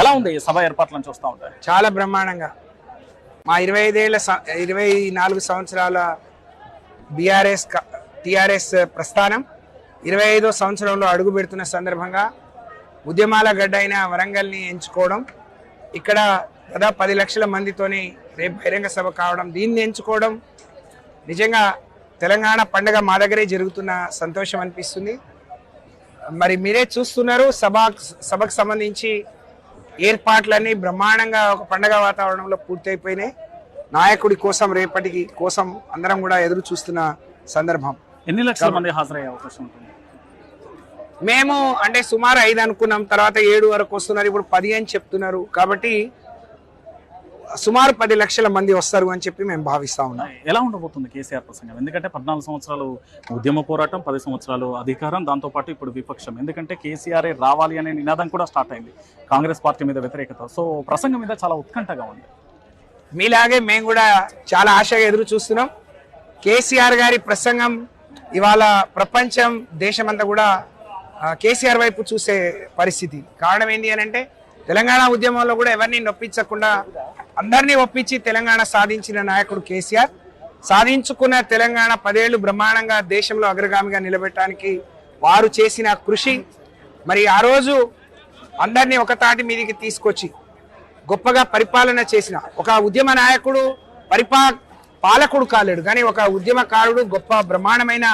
ఎలా ఉంది ఈ సభ ఏర్పాట్లను చూస్తూ ఉంటాయి చాలా బ్రహ్మాండంగా. మా ఇరవై ఐదేళ్ళ ఇరవై నాలుగు సంవత్సరాల బీఆర్ఎస్ టిఆర్ఎస్ ప్రస్థానం ఇరవై ఐదో సంవత్సరంలో అడుగు పెడుతున్న సందర్భంగా ఉద్యమాల గడ్డ అయిన వరంగల్ని ఎంచుకోవడం ఇక్కడ దాదాపు పది లక్షల మందితోని రేపు బహిరంగ సభ కావడం దీన్ని ఎంచుకోవడం నిజంగా తెలంగాణ పండుగ మా దగ్గరే జరుగుతున్న సంతోషం అనిపిస్తుంది. మరి మీరే చూస్తున్నారు సభ సభకు సంబంధించి ఏర్పాట్లన్నీ బ్రహ్మాండంగా ఒక పండగ వాతావరణంలో పూర్తయిపోయినాయి. నాయకుడి కోసం రేపటికి కోసం అందరం కూడా ఎదురు చూస్తున్న సందర్భం. ఎన్ని లక్షల మంది హాజరయ్యే అవకాశం ఉంటుంది? మేము అంటే సుమారు ఐదు అనుకున్నాం తర్వాత ఏడు వరకు వస్తున్నారు ఇప్పుడు పది అని చెప్తున్నారు. కాబట్టి సుమారు పది లక్షల మంది వస్తారు అని చెప్పి మేము భావిస్తా ఉన్నాం. ఎలా ఉండబోతుంది కేసీఆర్ ప్రసంగం? ఎందుకంటే పద్నాలుగు సంవత్సరాలు ఉద్యమ పోరాటం పది సంవత్సరాలు అధికారం దాంతోపాటు ఇప్పుడు విపక్షం. ఎందుకంటే కేసీఆర్ రావాలి అనే నినాదం కూడా స్టార్ట్ అయింది కాంగ్రెస్ పార్టీ మీద వ్యతిరేకత. సో ప్రసంగం మీద చాలా ఉత్కంఠగా ఉంది. మీలాగే మేము కూడా చాలా ఆశగా ఎదురు చూస్తున్నాం. కేసీఆర్ గారి ప్రసంగం ఇవాళ ప్రపంచం దేశమంతా కూడా కేసీఆర్ వైపు చూసే పరిస్థితి. కారణం ఏంటి అని అంటే తెలంగాణ ఉద్యమంలో కూడా ఎవరిని నొప్పించకుండా అందరినీ ఒప్పించి తెలంగాణ సాధించిన నాయకుడు కేసీఆర్. సాధించుకున్న తెలంగాణ పదేళ్ళు బ్రహ్మాండంగా దేశంలో అగ్రగామిగా నిలబెట్టడానికి వారు చేసిన కృషి. మరి ఆ రోజు అందరినీ ఒక తాటి మీదకి తీసుకొచ్చి గొప్పగా పరిపాలన చేసిన ఒక ఉద్యమ నాయకుడు పరిపా పాలకుడు కాలేడు. కానీ ఒక ఉద్యమకారుడు గొప్ప బ్రహ్మాండమైన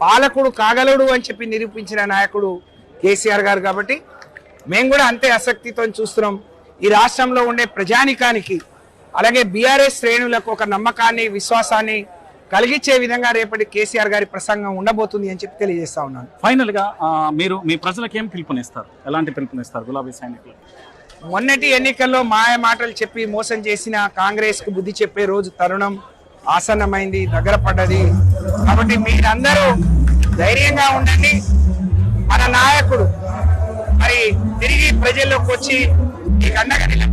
పాలకుడు కాగలడు అని చెప్పి నిరూపించిన నాయకుడు కేసీఆర్ గారు కాబట్టి మేము కూడా అంతే ఆసక్తితో చూస్తున్నాం. ఈ రాష్ట్రంలో ఉండే ప్రజానికానికి అలాగే బీఆర్ఎస్ శ్రేణులకు ఒక నమ్మకాన్ని విశ్వాసాన్ని కలిగించే విధంగా రేపటి కేసీఆర్ గారి ప్రసంగం ఉండబోతుంది అని చెప్పి తెలియజేస్తా ఉన్నాను. ఫైనల్గా మీరు మీ ప్రజలకు ఏం పిలుపునిస్తారు? ఎలాంటి పిలుపునిస్తారు గులాబీ సైనికులు? మొన్నటి ఎన్నికల్లో మాయ మాటలు చెప్పి మోసం చేసిన కాంగ్రెస్కు బుద్ధి చెప్పే రోజు తరుణం ఆసన్నమైంది దగ్గర పడ్డది. కాబట్టి మీరందరూ ధైర్యంగా ఉండండి. మన నాయకుడు మరి తిరిగి ప్రజల్లోకి వచ్చి que ganaran en la